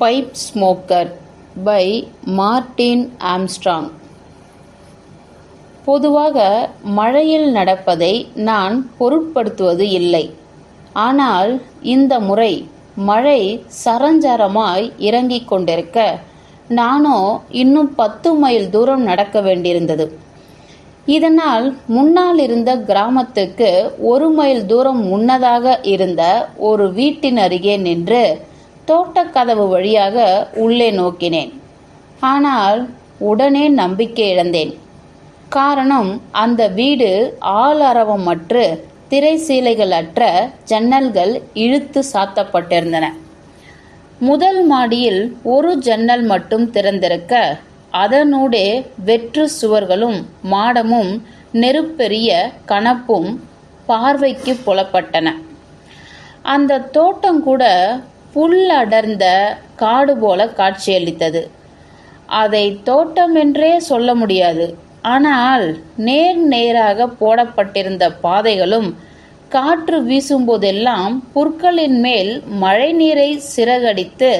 Pipe smoker by Martin Armstrong பொதுவாக மழையில் நடப்பதை நான் பொருட்படுத்துவது இல்லை. ஆனால் இந்த முறை மழை சரஞ்சரமாய் இறங்கிக் கொண்டிருக்க நானோ இன்னும் பத்து மைல் தூரம் நடக்க வேண்டியிருந்தது. இதனால் முன்னால் இருந்த கிராமத்துக்கு ஒரு மைல் தூரம் முன்னதாக இருந்த ஒரு வீட்டின் அருகே நின்று தோட்டக்கதவு வழியாக உள்ளே நோக்கினேன். ஆனால் உடனே நம்பிக்கை இழந்தேன். காரணம் அந்த வீடு ஆளரவமற்று திரை சீலைகள் அற்ற ஜன்னல்கள் இழுத்து சாத்தப்பட்டிருந்தன. முதல் மாடியில் ஒரு ஜன்னல் மட்டும் திறந்திருக்க அதனூடே வெற்று சுவர்களும் மாடமும் நெருப்பெரிய கணப்பும் பார்வைக்கு புலப்பட்டன. அந்த தோட்டம் கூட புல் அடர்ந்த காடு போல காட்சியளித்தது அதை தோட்டம் என்றே சொல்ல முடியாது. ஆனால் நேர் நேராக போடப்பட்டிருந்த பாதைகளும் காற்று வீசும்போதெல்லாம் புற்களின் மேல் மழை நீரை சிறகடித்து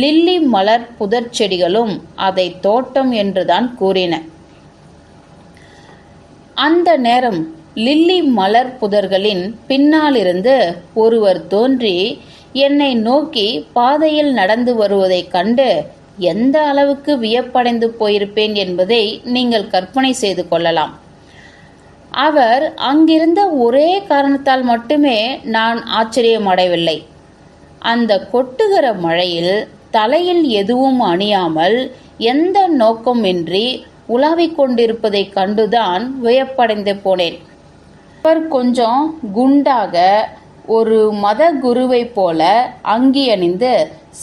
லில்லி மலர் புதர் செடிகளும் அதை தோட்டம் என்றுதான் கூறின. அந்த நேரம் லில்லி மலர் புதர்களின் பின்னாலிருந்து ஒருவர் தோன்றி என்னை நோக்கி பாதையில் நடந்து வருவதைக் கண்டு எந்த அளவுக்கு வியப்படைந்து போயிருப்பேன் என்பதை நீங்கள் கற்பனை செய்து கொள்ளலாம். அவர் அங்கிருந்த ஒரே காரணத்தால் மட்டுமே நான் ஆச்சரியமடையவில்லை. அந்த கொட்டுகிற மழையில் தலையில் எதுவும் அணியாமல் எந்த நோக்கமின்றி உலாவிக் கொண்டிருப்பதைக் கண்டுதான் வியப்படைந்து போனேன். அவர் கொஞ்சம் குண்டாக ஒரு மத குருவை போல அங்கி அணிந்து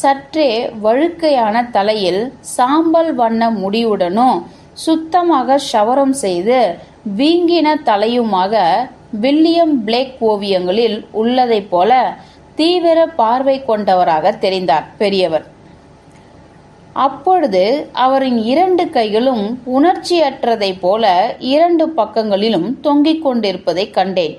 சற்றே வழுக்கையான தலையில் சாம்பல் வண்ண முடியுடனும் சுத்தமாக ஷவரம் செய்து வீங்கின தலையுமாக வில்லியம் பிளேக் ஓவியங்களில் உள்ளதைப் போல தீவிர பார்வை கொண்டவராக தெரிந்தார் பெரியவர். அப்பொழுது அவரின் இரண்டு கைகளும் உணர்ச்சியற்றதைப் போல இரண்டு பக்கங்களிலும் தொங்கிக் கொண்டிருப்பதைக் கண்டேன்.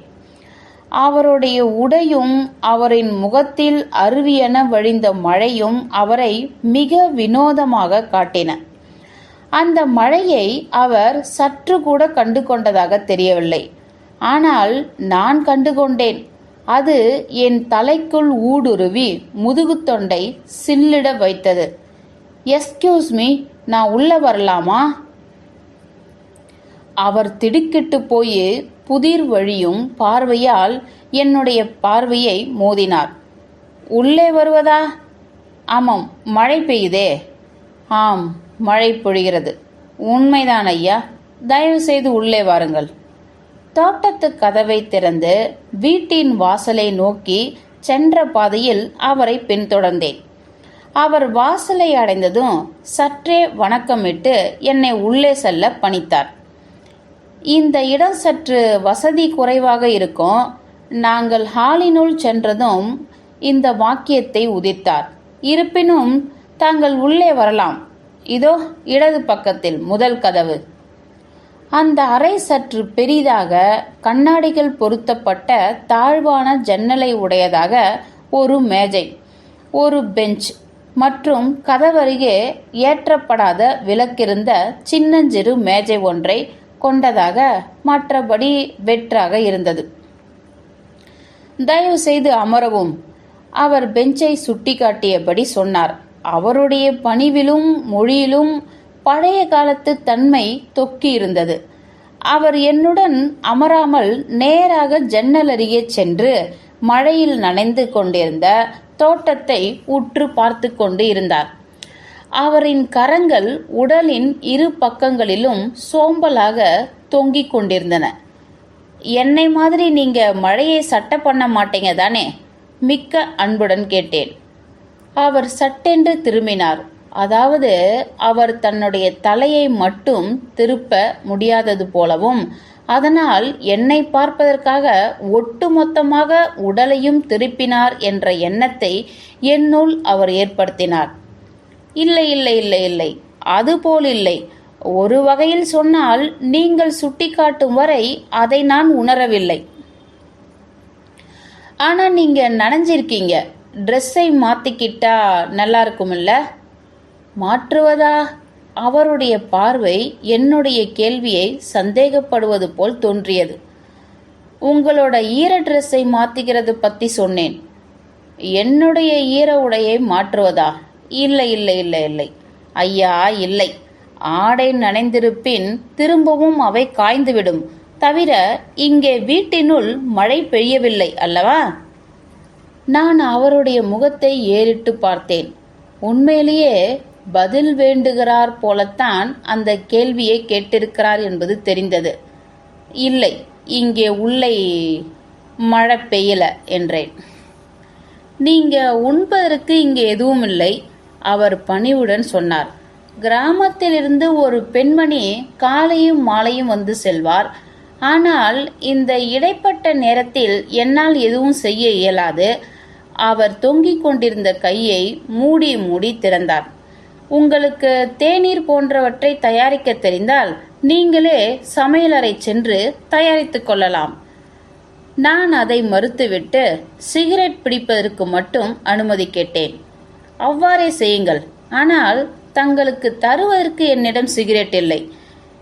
அவருடைய உடையும் அவரின் முகத்தில் அருவியென வழிந்த மழையும் அவரை மிக வினோதமாக காட்டின. அந்த மழையை அவர் சற்று கூட கண்டு கொண்டதாக தெரியவில்லை. ஆனால் நான் கண்டு கொண்டேன் அது என் தலைக்குள் ஊடுருவி முதுகுத்தொண்டை சில்லிட வைத்தது. எஸ்கியூஸ் மீ நான் உள்ள வரலாமா? அவர் திடுக்கிட்டு போய் புதிர் வழியும் பார்வையால் என்னுடைய பார்வையை மோதினார். உள்ளே வருவதா? ஆமாம் மழை பெய்யுதே. ஆம் மழை பொழிகிறது. உண்மைதான் ஐயா. தயவு செய்து உள்ளே வாருங்கள். தோட்டத்து கதவை திறந்து வீட்டின் வாசலை நோக்கி சென்ற பாதையில் அவரை பின்தொடர்ந்தேன். அவர் வாசலை அடைந்ததும் சற்றே வணக்கமிட்டு என்னை உள்ளே செல்ல பணித்தார். இந்த இடம் சற்று வசதி குறைவாக இருக்கும். நாங்கள் ஹாலினுள் சென்றதும் இந்த வாக்கியத்தை உதித்தார். இருப்பினும் தாங்கள் உள்ளே வரலாம். இதோ இடது பக்கத்தில் முதல் கதவு. அந்த அறை சற்று பெரிதாக கண்ணாடிகள் பொருத்தப்பட்ட தாழ்வான ஜன்னலை உடையதாக ஒரு மேஜை ஒரு பெஞ்ச் மற்றும் கதவருகே ஏற்றப்படாத விளக்கிருந்த சின்னஞ்சிறு மேஜை ஒன்றை கொண்டதாக மற்றபடி வெற்றாக இருந்தது. தயவு செய்து அமரவும் அவர் பெஞ்சை சுட்டிக்காட்டியபடி சொன்னார். அவருடைய பணிவிலும் மொழியிலும் பழைய காலத்து தன்மை தொக்கி இருந்தது அவர் என்னுடன் அமராமல் நேராக ஜன்னல் அருகே சென்று மழையில் நனைந்து கொண்டிருந்த தோட்டத்தை உற்று பார்த்து கொண்டு இருந்தார். அவரின் கரங்கள் உடலின் இரு பக்கங்களிலும் சோம்பலாக தொங்கிக் கொண்டிருந்தன. என்னை மாதிரி நீங்க மழையை சட்டை பண்ண மாட்டீங்க தானே? மிக்க அன்புடன் கேட்டேன். அவர் சட்டென்று திரும்பினார். அதாவது அவர் தன்னுடைய தலையை மட்டும் திருப்ப முடியாதது போலவும் அதனால் என்னை பார்ப்பதற்காக ஒட்டுமொத்தமாக உடலையும் திருப்பினார் என்ற எண்ணத்தை என்னுள் அவர் ஏற்படுத்தினார். இல்லை இல்லை இல்லை இல்லை. அதுபோல் இல்லை. ஒரு வகையில் சொன்னால் நீங்கள் சுட்டிக்காட்டும் வரை அதை நான் உணரவில்லை. ஆனா நீங்க நனைஞ்சிருக்கீங்க. ட்ரெஸ்ஸை மாற்றிக்கிட்டா நல்லா இருக்குமில்ல மாற்றுவதா? அவருடைய பார்வை என்னுடைய கேள்வியை சந்தேகப்படுவது போல் தோன்றியது. உங்களோட ஈர ட்ரெஸ்ஸை மாத்திக்கிறது பத்தி சொன்னேன். என்னுடைய ஈர உடையை மாற்றுவதா? இல்லை இல்லை இல்லை இல்லை. ஐயா இல்லை. ஆடை நனைந்திருப்பின் திரும்பவும் அவை காய்ந்துவிடும். தவிர இங்கே வீட்டினுள் மழை பெய்யவில்லை அல்லவா? நான் அவருடைய முகத்தை ஏறிட்டு பார்த்தேன். உண்மையிலேயே பதில் வேண்டுகிறார் போலத்தான் அந்த கேள்வியை கேட்டிருக்கிறார் என்பது தெரிந்தது. இல்லை இங்கே உள்ளே மழை பெய்யல என்றேன். நீங்க உண்பதற்கு இங்கே எதுவும் இல்லை. அவர் பணிவுடன் சொன்னார். கிராமத்திலிருந்து ஒரு பெண்மணி காலையும் மாலையும் வந்து செல்வார். ஆனால் இந்த இடைப்பட்ட நேரத்தில் என்னால் எதுவும் செய்ய இயலாது. அவர் தொங்கிக் கொண்டிருந்த கையை மூடி மூடி திறந்தார். உங்களுக்கு தேநீர் போன்றவற்றை தயாரிக்க தெரிந்தால் நீங்களே சமையலறை சென்று தயாரித்துக் கொள்ளலாம். நான் அதை மறுத்துவிட்டு சிகரெட் பிடிப்பதற்கு மட்டும் அனுமதி கேட்டேன். அவ்வாறே செய்யுங்கள். ஆனால் தங்களுக்கு தருவதற்கு என்னிடம் சிகரெட் இல்லை.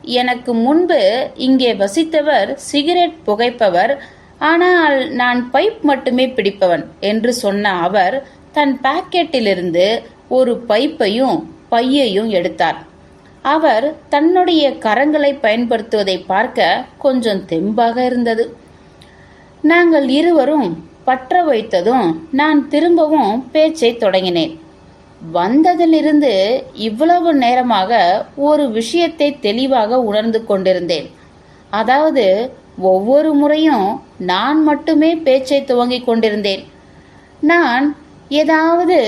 எனக்கு முன்பு இங்கே வசித்தவர் சிகரெட் புகைப்பவர். ஆனால் நான் பைப் மட்டுமே பிடிப்பவன் என்று சொன்ன அவர் தன் பாக்கெட்டிலிருந்து ஒரு பைப்பையும் பையையும் எடுத்தார். அவர் தன்னுடைய கரங்களை பயன்படுத்துவதை பார்க்க கொஞ்சம் தெம்பாக இருந்தது. நாங்கள் இருவரும் பற்ற வைத்ததும் நான் திரும்பவும் பேச்சை தொடங்கினேன். வந்ததிலிருந்து இவ்வளவு நேரமாக ஒரு விஷயத்தை தெளிவாக உணர்ந்து கொண்டிருந்தேன். அதாவது ஒவ்வொரு முறையும் நான் மட்டுமே பேச்சை துவங்கிக் கொண்டிருந்தேன். நான் ஏதாவது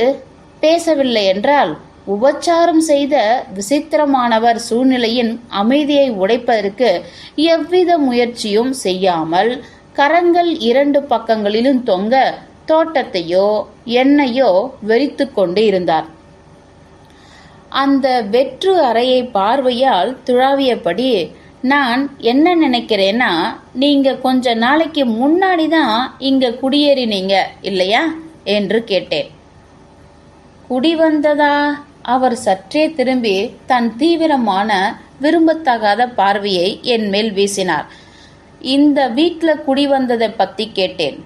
பேசவில்லை என்றால் உபச்சாரம் செய்த விசித்திரமானவர் சூழ்நிலையின் அமைதியை உடைப்பதற்கு எவ்வித முயற்சியும் செய்யாமல் கரங்கள் இரண்டு பக்கங்களிலும் தொங்க தோட்டத்தையோ என்னையோ வெறித்து கொண்டு இருந்தார். அந்த வெற்று அறையை பார்வையால் துழாவியபடி நான் என்ன நினைக்கிறேன்னா நீங்க கொஞ்ச நாளைக்கு முன்னாடி தான் இங்க குடியேறினீங்க இல்லையா? என்று கேட்டேன். குடி வந்ததா? அவர் சற்றே திரும்பி தன் தீவிரமான விரும்பத்தகாத பார்வையை என் மேல் வீசினார். இந்த வீட்டில் குடி வந்ததை பத்தி கேட்டேன்.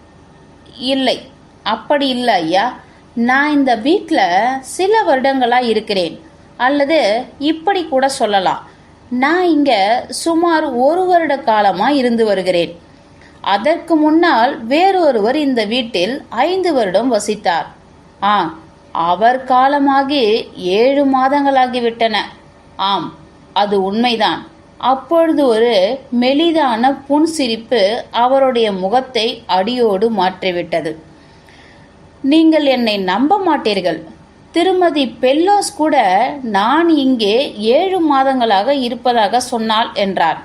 இல்லை. அப்படி இல்லை ஐயா. நான் இந்த வீட்டில் சில வருடங்களாக இருக்கிறேன். அல்லது இப்படி கூட சொல்லலாம். நான் இங்கே சுமார் ஒரு வருட காலமாக இருந்து வருகிறேன். அதற்கு முன்னால் வேறொருவர் இந்த வீட்டில் ஐந்து வருடம் வசித்தார். ஆ அவர் காலமாகி ஏழு மாதங்களாகிவிட்டன. ஆம் அது உண்மைதான். அப்பொழுது ஒரு மெலிதான புன்சிரிப்பு அவருடைய முகத்தை அடியோடு மாற்றிவிட்டது. நீங்கள் என்னை நம்ப மாட்டீர்கள். திருமதி பெல்லோஸ் கூட நான் இங்கே ஏழு மாதங்களாக இருப்பதாக சொன்னாள் என்றார்.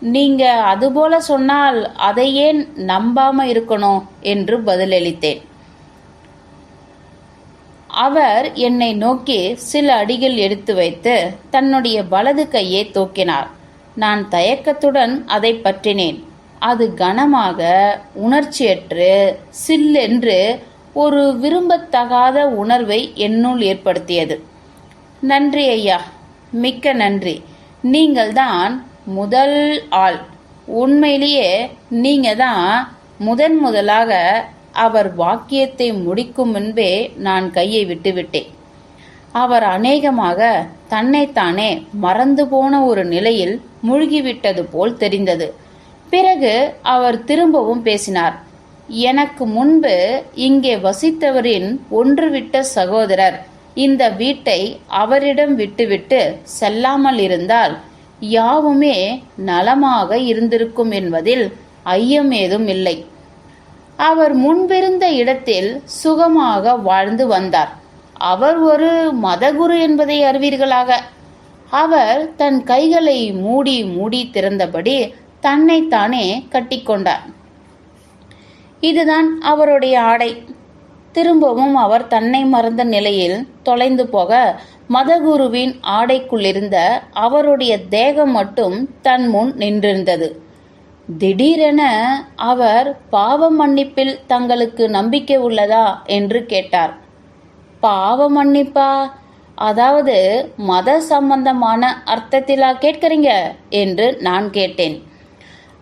நீங்க அதுபோல சொன்னால் அதை ஏன் நம்பாம இருக்கணும்? என்று பதிலளித்தேன். அவர் என்னை நோக்கி சில அடிகள் எடுத்து வைத்து தன்னுடைய வலது கையை தூக்கினார். நான் தயக்கத்துடன் அதை பற்றினேன். அது கனமாக உணர்ச்சியற்று சில்லென்று ஒரு விரும்பத்தகாத உணர்வை என்னுள் ஏற்படுத்தியது. நன்றி ஐயா மிக்க நன்றி. நீங்கள் தான் முதல் ஆள். உண்மையிலேயே நீங்கள் தான் முதன் முதலாக அவர் வாக்கியத்தை முடிக்கும் முன்பே நான் கையை விட்டுவிட்டேன். அவர் அநேகமாக தன்னைத்தானே மறந்து போன ஒரு நிலையில் மூழ்கிவிட்டது போல் தெரிந்தது. பிறகு அவர் திரும்பவும் பேசினார். எனக்கு முன்பு இங்கே வசித்தவரின் ஒன்றுவிட்ட சகோதரர் இந்த வீட்டை அவரிடம் விட்டுவிட்டு செல்லாமல் இருந்தால் யாவுமே நலமாக இருந்திருக்கும் என்பதில் ஐயம் ஏதும் இல்லை. அவர் முன்பிருந்த இடத்தில் சுகமாக வாழ்ந்து வந்தார். அவர் ஒரு மதகுரு என்பதை அறிவீர்களாக. அவர் தன் கைகளை மூடி மூடி திறந்தபடி தன்னைத்தானே கட்டிக்கொண்டார் இதுதான் அவருடைய ஆடை. திரும்பவும் அவர் தன்னை மறந்த நிலையில் தொலைந்து போக மதகுருவின் ஆடைக்குள்ளிருந்த அவருடைய தேகம் மட்டும் தன் முன் நின்றிருந்தது. திடீரென அவர் பாவ மன்னிப்பில் தங்களுக்கு நம்பிக்கை உள்ளதா என்று கேட்டார். பாவ மன்னிப்பா அதாவது மத சம்பந்தமான அர்த்தத்திலா கேட்கறீங்க? என்று நான் கேட்டேன்.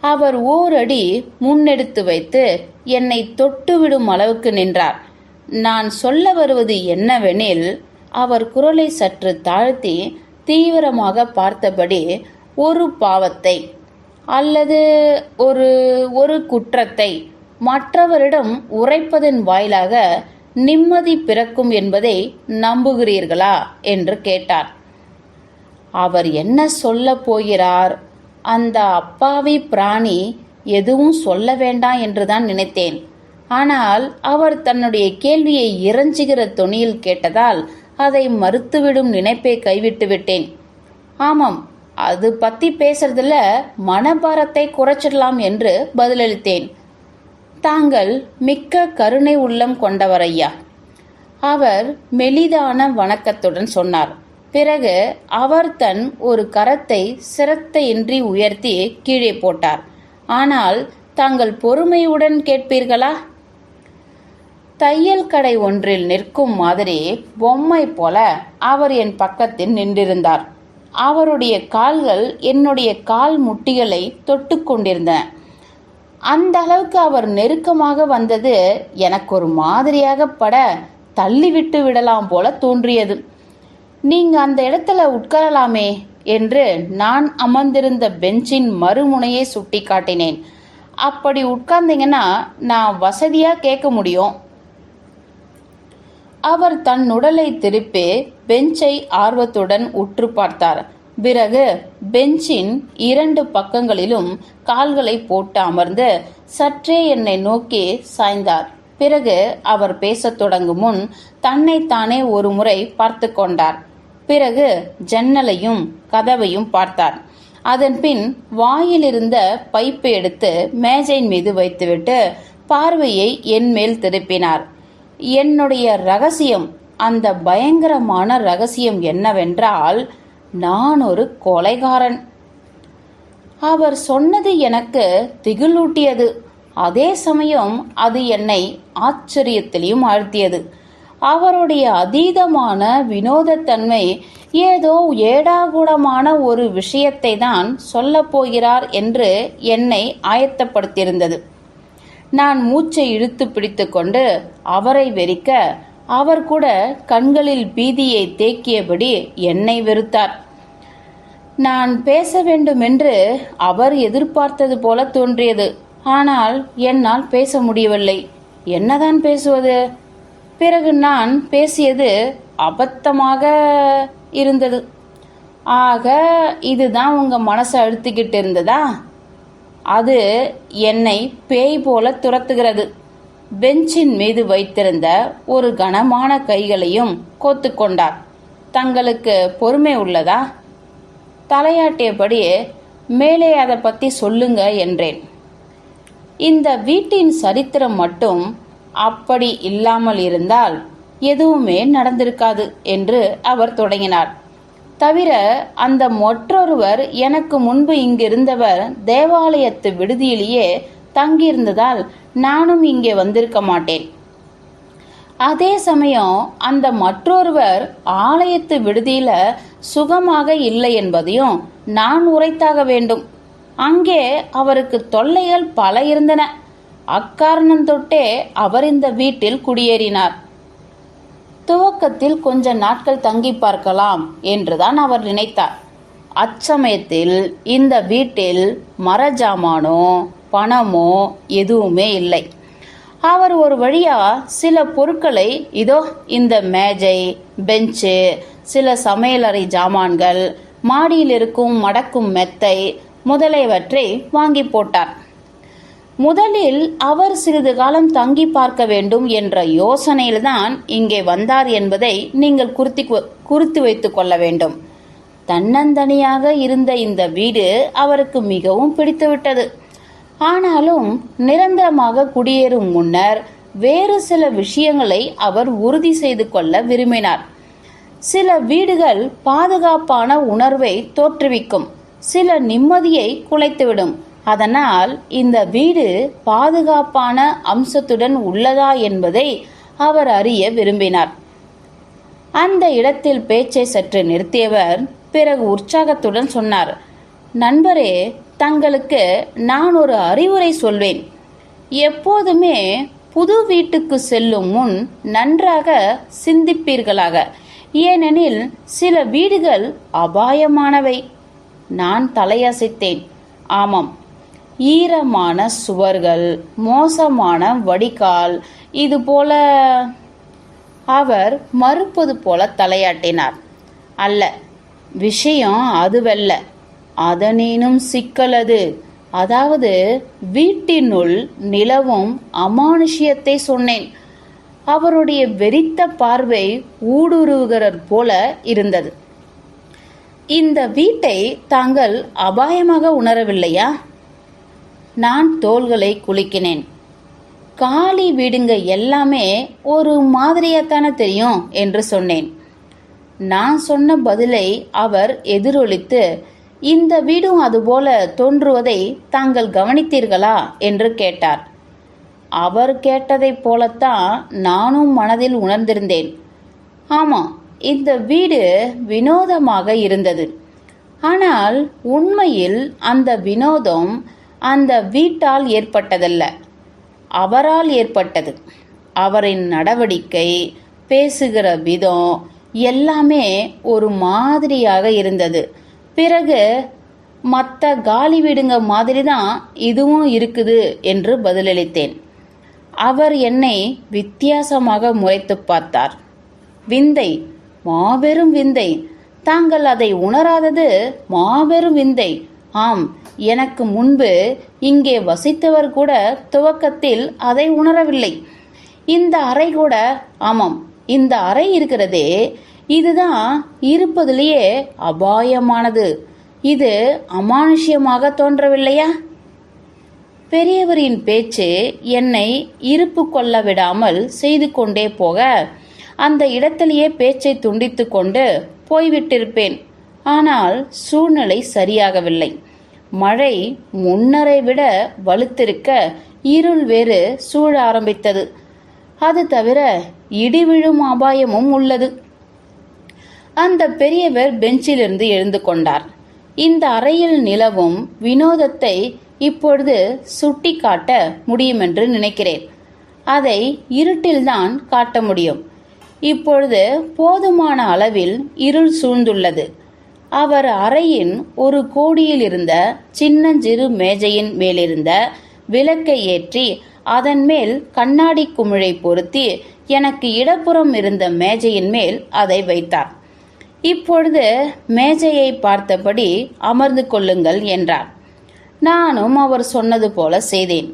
அவர் ஓரடி முன்னெடுத்து வைத்து என்னை தொட்டுவிடும் அளவுக்கு நின்றார். நான் சொல்ல வருவது என்னவெனில் அவர் குரலை சற்று தாழ்த்தி தீவிரமாக பார்த்தபடி ஒரு பாவத்தை அல்லது ஒரு ஒரு குற்றத்தை மற்றவரிடம் உரைப்பதன் வாயிலாக நிம்மதி பிறக்கும் என்பதை நம்புகிறீர்களா? என்று கேட்டார். அவர் என்ன சொல்ல போகிறார்? அந்த அப்பாவி பிராணி எதுவும் சொல்ல வேண்டாம் என்றுதான் நினைத்தேன். ஆனால் அவர் தன்னுடைய கேள்வியை இறைஞ்சுகிற தொனியில் கேட்டதால் அதை மறுத்துவிடும் நினைப்பை கைவிட்டு விட்டேன். ஆமாம் அது பத்தி பேசுறதுல மனபாரத்தை குறைச்சிடலாம் என்று பதிலளித்தேன். தாங்கள் மிக்க கருணை உள்ளம் கொண்டவர் ஐயா. அவர் மெலிதான வணக்கத்துடன் சொன்னார். பிறகு அவர் தன் ஒரு கரத்தை சிரத்தையின்றி உயர்த்தி கீழே போட்டார். ஆனால் தாங்கள் பொறுமையுடன் கேட்பீர்களா? தையல் கடை ஒன்றில் நிற்கும் மாதிரி பொம்மை போல அவர் என் பக்கத்தில் நின்றிருந்தார். அவருடைய கால்கள் என்னுடைய கால் முட்டிகளை தொட்டு கொண்டிருந்தன. அந்த அளவுக்கு அவர் நெருக்கமாக வந்தது எனக்கு ஒரு மாதிரியாக பட தள்ளிவிட்டு விடலாம் போல தோன்றியது. நீங்க அந்த இடத்துல உட்காரலாமே என்று நான் அமர்ந்திருந்த பெஞ்சின் மறுமுனையை சுட்டி காட்டினேன் அப்படி உட்கார்ந்தீங்கன்னா நான் வசதியா கேட்க முடியும். அவர் தன் உடலை திருப்பி பெஞ்சை ஆர்வத்துடன் உற்று பார்த்தார். பிறகு பெஞ்சின் இரண்டு பக்கங்களிலும் கால்களை போட்டு அமர்ந்து சற்றே என்னை நோக்கி சாய்ந்தார். பிறகு அவர் பேசத் தொடங்கும் முன் தன்னைத்தானே ஒரு முறை பார்த்து கொண்டார். பிறகு ஜன்னலையும் கதவையும் பார்த்தார். அதன்பின் வாயிலிருந்த பைப்பை எடுத்து மேஜையின் மீது வைத்துவிட்டு பார்வையை என் மேல் திருப்பினார். என்னுடைய ரகசியம் அந்த பயங்கரமான ரகசியம் என்னவென்றால் நான் ஒரு கொலைகாரன். அவர் சொன்னது எனக்கு திகிலூட்டியது. அதே சமயம் அது என்னை ஆச்சரியத்திலையும் ஆழ்த்தியது. அவருடைய அதீதமான வினோதத்தன்மை ஏதோ ஏடாகூடமான ஒரு விஷயத்தை தான் சொல்லப்போகிறார் என்று என்னை ஆயத்தப்படுத்தியிருந்தது. நான் மூச்சை இழுத்து பிடித்துக்கொண்டு அவரை வெறிக்க அவர் கூட கண்களில் பீதியை தேக்கியபடி என்னை வெறுத்தார். நான் பேச வேண்டுமென்று அவர் எதிர்பார்த்தது போல தோன்றியது. ஆனால் என்னால் பேச முடியவில்லை. என்னதான் பேசுவது? பிறகு நான் பேசியது அபத்தமாக இருந்தது. ஆக இதுதான் உங்க மனசை அழுத்திக்கிட்டு இருந்ததா? அது என்னை பேய் போல துரத்துகிறது. பெஞ்சின் மீது வைத்திருந்த ஒரு கனமான கைகளையும் கோத்துக்கொண்டார் தங்களுக்கு பொறுமை உள்ளதா? தலையாட்டியபடி மேலே அதை பத்தி சொல்லுங்க என்றேன். இந்த வீட்டின் சரித்திரம் மட்டும் அப்படி இல்லாமல் இருந்தால் எதுவுமே நடந்திருக்காது என்று அவர் தொடங்கினார். தவிர அந்த மற்றொருவர் எனக்கு முன்பு இங்கிருந்தவர் தேவாலயத்து விடுதியிலேயே தங்கியிருந்ததால் நானும் இங்கே வந்திருக்க மாட்டேன். அதே சமயம் அந்த மற்றொருவர் ஆலயத்து விடுதியில சுகமாக இல்லை என்பதையும் நான் உரைத்தாக வேண்டும். அங்கே அவருக்கு தொல்லைகள் பல இருந்தன. அக்காரணம் தொட்டே அவர் இந்த வீட்டில் குடியேறினார். துவக்கத்தில் கொஞ்ச நாட்கள் தங்கி பார்க்கலாம் என்றுதான் அவர் நினைத்தார். அச்சமயத்தில் இந்த வீட்டில் மரஜாமானோ பணமோ எதுவுமே இல்லை. அவர் ஒரு வழியா சில பொருட்களை இதோ இந்த மேஜை பெஞ்சு சில சமையலறை ஜாமான்கள் மாடியில் இருக்கும் மடக்கும் மெத்தை முதலியவற்றை வாங்கி போட்டார். முதலில் அவர் சிறிது காலம் தங்கி பார்க்க வேண்டும் என்ற யோசனையில்தான் இங்கே வந்தார் என்பதை நீங்கள் குறித்து குறித்து வைத்துக் கொள்ள வேண்டும். தன்னந்தனியாக இருந்த இந்த வீடு அவருக்கு மிகவும் பிடித்துவிட்டது. ஆனாலும் நிரந்தரமாக குடியேறும் முன்னர் வேறு சில விஷயங்களை அவர் உறுதி செய்து கொள்ள விரும்பினார். சில வீடுகள் பாதுகாப்பான உணர்வை தோற்றுவிக்கும் சில நிம்மதியை குலைத்துவிடும். அதனால் இந்த வீடு பாதுகாப்பான அம்சத்துடன் உள்ளதா என்பதை அவர் அறிய விரும்பினார். அந்த இடத்தில் பேச்சை சற்று நிறுத்தியவர் பிறகு உற்சாகத்துடன் சொன்னார் நண்பரே தங்களுக்கு நான் ஒரு அறிவுரை சொல்வேன். எப்போதுமே புது வீட்டுக்கு செல்லும் முன் நன்றாக சிந்திப்பீர்களாக. ஏனெனில் சில வீடுகள் அபாயமானவை. நான் தலையசைத்தேன். ஆமாம். ஈரமான சுவர்கள் மோசமான வடிகால் இது போல அவர் மறுப்பது போல தலையாட்டினார். அல்ல விஷயம் அதுவல்ல. அதனேனும் சிக்கலது அதாவது வீட்டினுள் நிலவும் அமானுஷ்யத்தை சொன்னேன். அவருடைய வெறித்த பார்வை ஊடுருவுகிறர் போல இருந்தது. இந்த வீட்டை தாங்கள் அபாயமாக உணரவில்லையா? நான் தோள்களை குலுக்கினேன். காலி வீடுங்க எல்லாமே ஒரு மாதிரியாத்தானே தெரியும் என்று சொன்னேன். நான் சொன்ன பதிலை அவர் எதிரொலித்து இந்த வீடும் அதுபோல தோன்றுவதை தாங்கள் கவனித்தீர்களா என்று கேட்டார். அவர் கேட்டதைப் போலத்தான் நானும் மனதில் உணர்ந்திருந்தேன். ஆமாம் இந்த வீடு வினோதமாக இருந்தது. ஆனால் உண்மையில் அந்த வினோதம் அந்த வீட்டால் ஏற்பட்டதல்ல. அவரால் ஏற்பட்டது. அவரின் நடவடிக்கை பேசுகிற விதம் எல்லாமே ஒரு மாதிரியாக இருந்தது. பிறகு மற்ற காலி வீடுங்க மாதிரி தான் இதுவும் இருக்குது என்று பதிலளித்தேன். அவர் என்னை வித்தியாசமாக முறைத்து பார்த்தார். விந்தை மாபெரும் விந்தை. தாங்கள் அதை உணராதது மாபெரும் விந்தை. ஆம் எனக்கு முன்பு இங்கே வசித்தவர் கூட துவக்கத்தில் அதை உணரவில்லை. இந்த அறை கூட ஆமாம் இந்த அறை இருக்கிறதே இதுதான் இருப்பதிலேயே அபாயமானது. இது அமானுஷ்யமாக தோன்றவில்லையா? பெரியவரின் பேச்சு என்னை இருப்பு கொள்ள விடாமல் செய்து கொண்டே போக அந்த இடத்திலேயே பேச்சை துண்டித்து கொண்டு போய்விட்டிருப்பேன். ஆனால் சூழ்நிலை சரியாகவில்லை. மழை முன்னரை விட வலுத்திருக்க இருள் வேறு சூழ ஆரம்பித்தது. அது தவிர இடி விழும் அபாயமும் உள்ளது. அந்த பெரியவர் பெஞ்சிலிருந்து எழுந்து கொண்டார். இந்த அறையில் நிலவும் வினோதத்தை இப்பொழுது சுட்டி காட்ட முடியுமென்று நினைக்கிறேன். அதை இருட்டில்தான் காட்ட முடியும். இப்பொழுது போதுமான அளவில் இருள் சூழ்ந்துள்ளது. அவர் அறையின் ஒரு கோடியில் இருந்த சின்னஞ்சிறு மேஜையின் மேலிருந்த விளக்கை ஏற்றி அதன் மேல் கண்ணாடி குமிழை பொருத்தி எனக்கு இடப்புறம் இருந்த மேஜையின் மேல் அதை வைத்தார். இப்பொழுது மேஜையை பார்த்தபடி அமர்ந்து கொள்ளுங்கள் என்றார். நானும் அவர் சொன்னது போல செய்தேன்.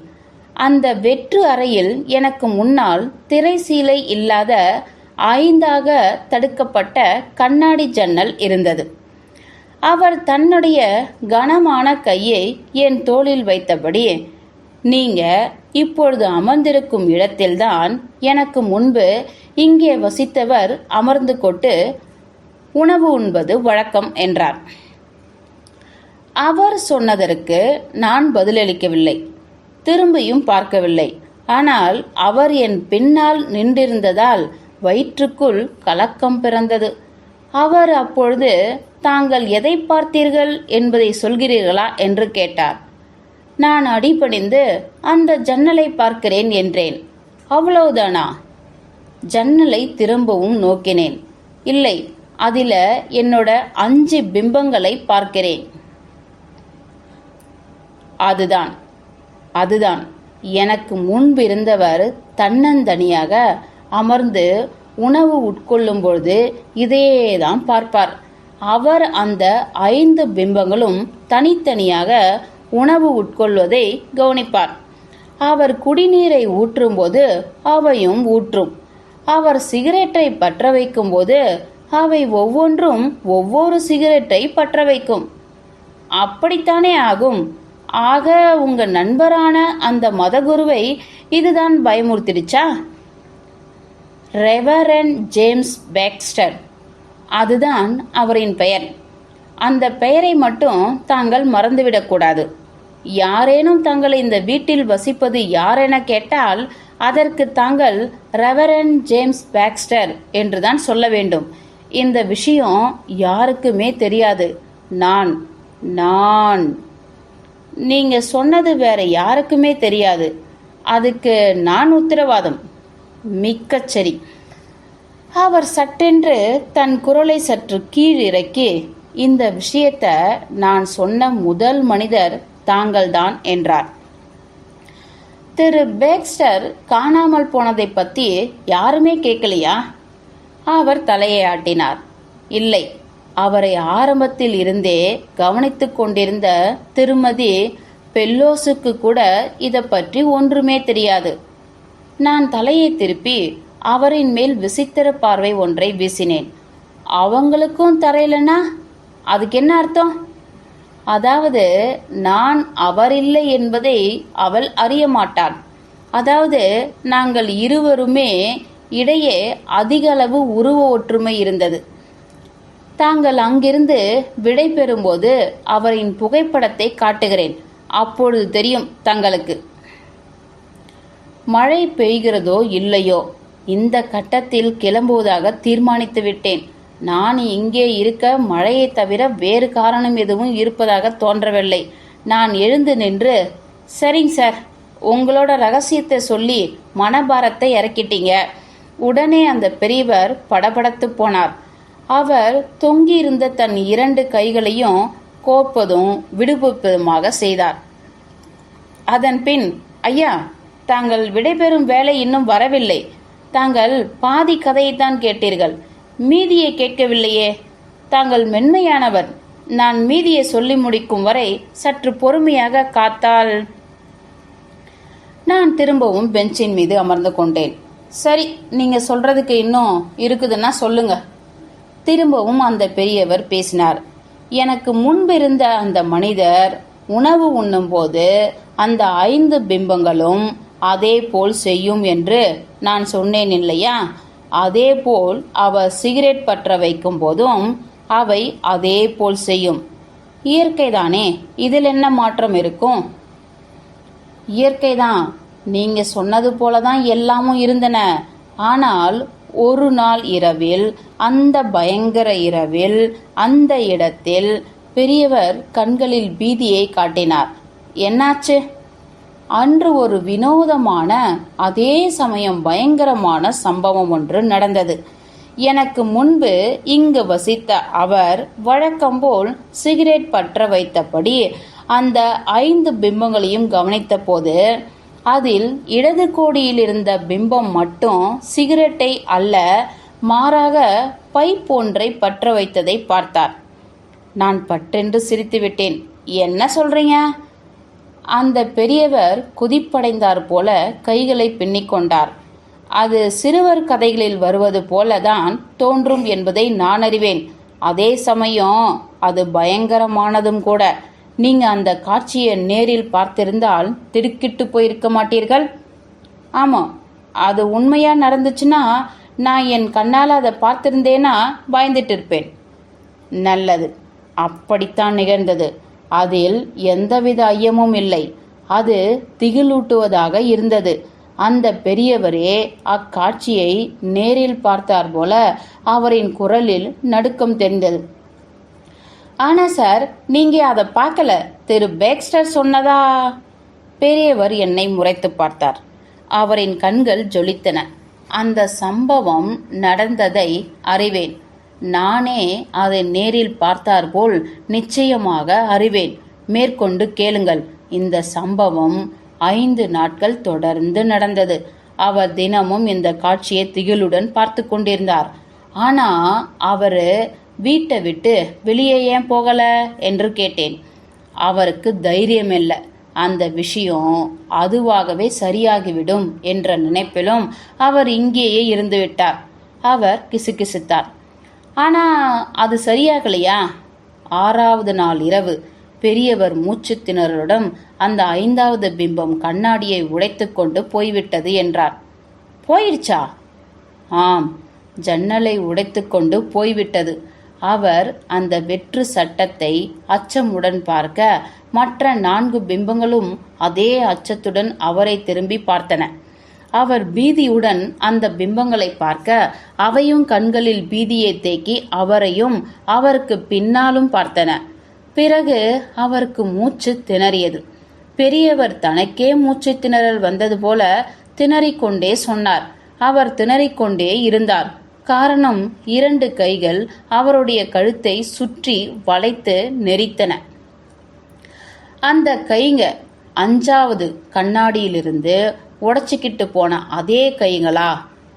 அந்த வெற்று அறையில் எனக்கு முன்னால் திரைசீலை இல்லாத ஐந்தாக தடுக்கப்பட்ட கண்ணாடி ஜன்னல் இருந்தது. அவர் தன்னுடைய கனமான கையை என் தோளில் வைத்தபடி நீங்க இப்பொழுது அமர்ந்திருக்கும் இடத்தில்தான் எனக்கு முன்பு இங்கே வசித்தவர் அமர்ந்து கொண்டு உணவு உண்பது வழக்கம் என்றார். அவர் சொன்னதற்கு நான் பதிலளிக்கவில்லை திரும்பியும் பார்க்கவில்லை. ஆனால் அவர் என் பின்னால் நின்றிருந்ததால் வயிற்றுக்குள் கலக்கம் பிறந்தது. அவர் அப்பொழுது தாங்கள் எதை பார்த்தீர்கள் என்பதை சொல்கிறீர்களா? என்று கேட்டார். நான் அடிபணிந்து அந்த ஜன்னலை பார்க்கிறேன் என்றேன். அவ்வளவுதானா? ஜன்னலை திரும்பவும் நோக்கினேன். இல்லை அதில என்னோட அஞ்சு பிம்பங்களை பார்க்கிறேன். அதுதான் அதுதான். எனக்கு முன்பிருந்தவர் தன்னந்தனியாக அமர்ந்து உணவு உட்கொள்ளும் பொழுது இதையேதான் பார்ப்பார். அவர் அந்த ஐந்து பிம்பங்களும் தனித்தனியாக உணவு உட்கொள்வதை கவனிப்பார். அவர் குடிநீரை ஊற்றும்போது அவையும் ஊற்றும். அவர் சிகரெட்டை பற்ற வைக்கும்போது அவை ஒவ்வொன்றும் ஒவ்வொரு சிகரெட்டை பற்ற வைக்கும் அப்படித்தானே ஆகும்? ஆக உங்க நண்பரான அந்த மதகுருவை இதுதான் பயமுறுத்திடுச்சா? ரெவரன் ஜேம்ஸ் பேக்ஸ்டர் அதுதான் அவரின் பெயர். அந்த பெயரை மட்டும் தாங்கள் மறந்துவிடக்கூடாது யாரேனும் தங்களை இந்த வீட்டில் வசிப்பது யாரென கேட்டால் அதற்கு தாங்கள் ரெவரன் ஜேம்ஸ் பேக்ஸ்டர் என்றுதான் சொல்ல வேண்டும். இந்த விஷயம் யாருக்குமே தெரியாது. நான் நான். நீங்க சொன்னது வேற யாருக்குமே தெரியாது. அதுக்கு நான் உத்தரவாதம். மிக்கச் சரி அவர் சட்டென்று தன் குரலை சற்று கீழ் இறக்கி இந்த விஷயத்த நான் சொன்ன முதல் மனிதர் தாங்கள்தான் என்றார். திரு பேக்ஸ்டர் காணாமல் போனதை பத்தி யாருமே கேட்கலையா? அவர் தலையை ஆட்டினார். இல்லை அவரை ஆரம்பத்தில் இருந்தே கவனித்துக் கொண்டிருந்த திருமதி பெல்லோஸுக்கு கூட இதை பற்றி ஒன்றுமே தெரியாது. நான் தலையை திருப்பி அவரின் மேல் விசித்திர பார்வை ஒன்றை வீசினேன். அவங்களுக்கும் தரையிலனா அதுக்கு என்ன அர்த்தம்? அதாவது நான் அவர் இல்லை என்பதை அவள் அறிய மாட்டாள். அதாவது நாங்கள் இருவருமே இடையே அதிக அளவு உருவ ஒற்றுமை இருந்தது. தாங்கள் அங்கிருந்து விடை பெறும்போது அவரின் புகைப்படத்தை காட்டுகிறேன். அப்பொழுது தெரியும் தங்களுக்கு. மழை பெய்கிறதோ இல்லையோ? இந்த கட்டத்தில் கிளம்புவதாக தீர்மானித்து விட்டேன். நான் இங்கே இருக்க மழையை தவிர வேறு காரணம் எதுவும் இருப்பதாக தோன்றவில்லை. நான் எழுந்து நின்று சரிங்க சார் உங்களோட ரகசியத்தை சொல்லி மனபாரத்தை இறக்கிட்டீங்க. உடனே அந்த பெரியவர் படபடத்து போனார். அவர் தொங்கியிருந்த தன் இரண்டு கைகளையும் கோப்பதும் விடுவிப்பதுமாக செய்தார். அதன் பின் ஐயா தாங்கள் விடைபெறும் வேலை இன்னும் வரவில்லை. தாங்கள் பாதி கதையைத்தான் கேட்டீர்கள். மீதியை கேட்கவில்லையே. தாங்கள் மென்மையானவர். நான் மீதியை சொல்லி முடிக்கும் வரை சற்று பொறுமையாக காத்தால். நான் திரும்பவும் பெஞ்சின் மீது அமர்ந்து கொண்டேன். சரி நீங்க சொல்றதுக்கு இன்னும் இருக்குதுன்னா சொல்லுங்க. திரும்பவும் அந்த பெரியவர் பேசினார். எனக்கு முன்பிருந்த அந்த மனிதர் உணவு உண்ணும்போது அந்த ஐந்து பிம்பங்களும் அதே போல் செய்யும் என்று நான் சொன்னேன் இல்லையா? அதே போல் அவர் சிகரெட் பற்ற வைக்கும் போதும் அவை அதே போல் செய்யும். இயற்கைதானே இதில் என்ன மாற்றம் இருக்கும்? இயற்கைதான் நீங்க சொன்னது போல தான் எல்லாமும் இருந்தன. ஆனால் ஒரு நாள் இரவில் அந்த பயங்கர இரவில் அந்த இடத்தில் பெரியவர் கண்களில் பீதியை காட்டினார். என்னாச்சு? அன்று ஒரு வினோதமான அதே சமயம் பயங்கரமான சம்பவம் ஒன்று நடந்தது. எனக்கு முன்பு இங்கு வசித்த அவர் வழக்கம்போல் சிகரெட் பற்ற வைத்தபடி அந்த ஐந்து பிம்பங்களையும் கவனித்தபோது அதில் இடது கோடியில் இருந்த பிம்பம் மட்டும் சிகரெட்டை அல்ல மாறாக பைப் ஒன்றை பற்ற வைத்ததை பார்த்தார். நான் பட்டென்று சிரித்துவிட்டேன். என்ன சொல்றீங்க? அந்த பெரியவர் குதிப்படைந்தார் போல கைகளை பின்னிக்கொண்டார் அது சிறுவர் கதைகளில் வருவது போலதான் தோன்றும் என்பதை நான் அறிவேன். அதே சமயம் அது பயங்கரமானதும் கூட. நீங்க அந்த காட்சியை நேரில் பார்த்திருந்தால் திடுக்கிட்டு போயிருக்க மாட்டீர்கள்? ஆமா அது உண்மையா நடந்துச்சுன்னா நான் என் கண்ணால் அதை பார்த்திருந்தேனா பயந்துட்டு இருப்பேன் நல்லது அப்படித்தான் நிகழ்ந்தது. அதில் எந்தவித ஐயமும் இல்லை. அது திகிலூட்டுவதாக இருந்தது. அந்த பெரியவரே அக்காட்சியை நேரில் பார்த்தார் போல அவரின் குரலில் நடுக்கம் தெரிந்தது. ஆனா சார் நீங்க அதை பார்க்கல? திரு பேக்ஸ்டர் சொன்னதா? பெரியவர் என்னை முறைத்து பார்த்தார். அவரின் கண்கள் ஜொலித்தன. அந்த சம்பவம் நடந்ததை அறிவேன். நானே அதை நேரில் பார்த்தாற்போல் நிச்சயமாக அறிவேன். மேற்கொண்டு கேளுங்கள். இந்த சம்பவம் ஐந்து நாட்கள் தொடர்ந்து நடந்தது. அவர் தினமும் இந்த காட்சியை திகிலுடன் பார்த்து கொண்டிருந்தார். ஆனா அவரு வீட்டை விட்டு வெளியே ஏன் போகல என்று கேட்டேன். அவருக்கு தைரியம் இல்லை அந்த விஷயம் அதுவாகவே சரியாகிவிடும் என்ற நினைப்பிலும் அவர் இங்கேயே இருந்துவிட்டார். அவர் கிசுகிசுத்தார். ஆனா அது சரியாகலையா? ஆறாவது நாள் இரவு பெரியவர் மூச்சு திணறலுடன் அந்த ஐந்தாவது பிம்பம் கண்ணாடியை உடைத்துக்கொண்டு போய்விட்டது என்றார். போயிடுச்சா? ஆம் ஜன்னலை உடைத்துக்கொண்டு போய்விட்டது. அவர் அந்த வெற்று சட்டத்தை அச்சமுடன் பார்க்க மற்ற நான்கு பிம்பங்களும் அதே அச்சத்துடன் அவரை திரும்பி பார்த்தன. அவர் பீதியுடன் அந்த பிம்பங்களை பார்க்க அவையும் கண்களில் பீதியை தேக்கி அவரையும் அவருக்கு பின்னாலும் பார்த்தன. பிறகு அவருக்கு மூச்சு திணறியது. பெரியவர் தனக்கே மூச்சு திணறல் வந்தது போல திணறிக்கொண்டே சொன்னார். அவர் திணறிக்கொண்டே இருந்தார். காரணம் இரண்டு கைகள் அவருடைய கழுத்தை சுற்றி வளைத்து நெரித்தன. அந்த கைங்க அஞ்சாவது கண்ணாடியிலிருந்து உடைச்சிக்கிட்டு போன அதே கைங்களா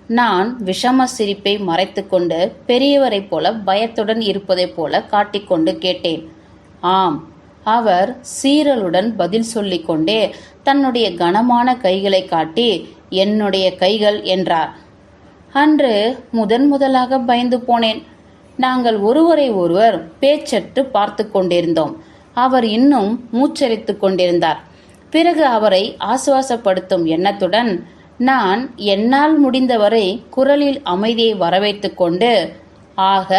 நான் விஷம சிரிப்பை மறைத்துக்கொண்டு பெரியவரைப் போல பயத்துடன் இருப்பதைப் போல காட்டிக்கொண்டு கேட்டேன். ஆம் அவர் சீரலுடன் பதில் சொல்லிக்கொண்டே தன்னுடைய கனமான கைகளை காட்டி என்னுடைய கைகள் என்றார். அன்று முதன் முதலாக பயந்து போனேன். நாங்கள் ஒருவரை ஒருவர் பேச்சற்று பார்த்து கொண்டிருந்தோம். அவர் இன்னும் மூச்சரித்துக் கொண்டிருந்தார். பிறகு அவரை ஆசுவாசப்படுத்தும் எண்ணத்துடன் நான் என்னால் முடிந்தவரை குரலில் அமைதியை வரவேற்று கொண்டு ஆக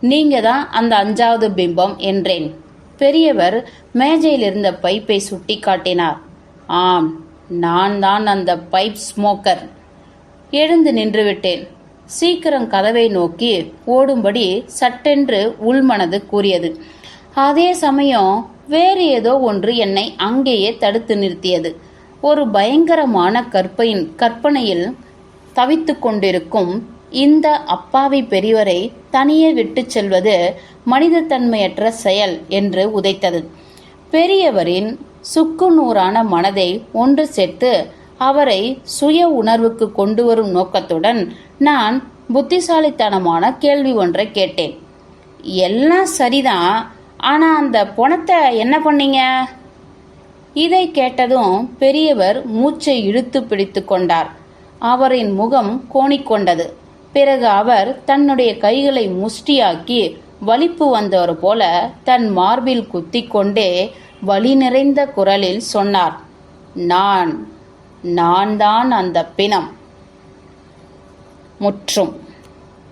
நீங்க தான் அந்த அஞ்சாவது பிம்பம் என்றேன். பெரியவர் மேஜையில் இருந்த பைப்பை சுட்டி காட்டினார். ஆம் நான் தான் அந்த பைப் ஸ்மோக்கர் எழுந்து நின்றுவிட்டேன். சீக்கிரம் கதவை நோக்கி ஓடும்படி சட்டென்று உள்மனது கூறியது. அதே சமயம் வேறு ஏதோ ஒன்று என்னை அங்கேயே தடுத்து நிறுத்தியது. ஒரு பயங்கரமான கற்பையின் கற்பனையில் தவித்து கொண்டிருக்கும் இந்த அப்பாவி பெரியவரை தனியே விட்டுச் செல்வது மனிதத்தன்மையற்ற செயல் என்று உதைத்தது. பெரியவரின் சுக்கு நூறான மனதை ஒன்று சேர்த்து அவரை சுய உணர்வுக்கு கொண்டு வரும் நோக்கத்துடன் நான் புத்திசாலித்தனமான கேள்வி ஒன்றை கேட்டேன். எல்லாம் சரிதான் ஆனா அந்த பணத்தை என்ன பண்ணீங்க? இதை கேட்டதும் பெரியவர் மூச்சை இழுத்து பிடித்து கொண்டார். அவரின் முகம் கோணிக்கொண்டது பிறகு அவர் தன்னுடைய கைகளை முஷ்டியாக்கி வலிப்பு வந்தவர் போல தன் மார்பில் குத்திக்கொண்டே வலி நிறைந்த குரலில் சொன்னார். நான் நான் தான் அந்த பிணம். முற்றும்.